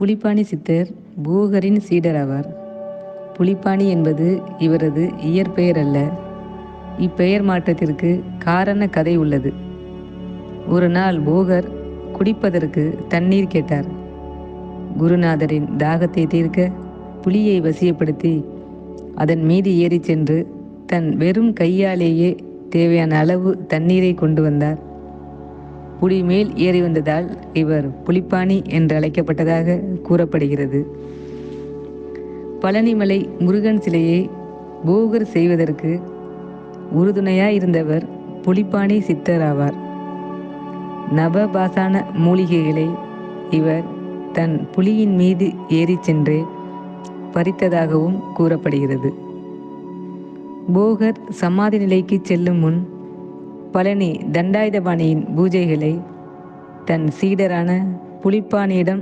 புலிப்பாணி சித்தர் பூகரின் சீடர் ஆவார் புலிப்பாணி என்பது இவரது இயற்பெயர் அல்ல. இப்பெயர் மாற்றத்திற்கு காரண கதை உள்ளது. ஒரு நாள் போகர் குடிப்பதற்கு தண்ணீர் கேட்டார். குருநாதரின் தாகத்தை தீர்க்க புலியை வசியப்படுத்தி அதன் மீது ஏறிச் சென்று தன் வெறும் கையாலேயே தேவையான அளவு தண்ணீரை கொண்டு வந்தார். புலி மேல் ஏறி வந்ததால் இவர் புலிப்பாணி என்று அழைக்கப்பட்டதாக கூறப்படுகிறது. பழனிமலை முருகன் சிலையை போகர் செய்வதற்கு உறுதுணையாய் இருந்தவர் புலிப்பாணி சித்தர் ஆவார் நவபாசான மூலிகைகளை இவர் தன் புலியின் மீது ஏறிச் சென்று பறித்ததாகவும் கூறப்படுகிறது. போகர் சமாதி நிலைக்கு செல்லும் முன் பழனி தண்டாயுதபாணியின் பூஜைகளை தன் சீடரான புலிப்பாணியிடம்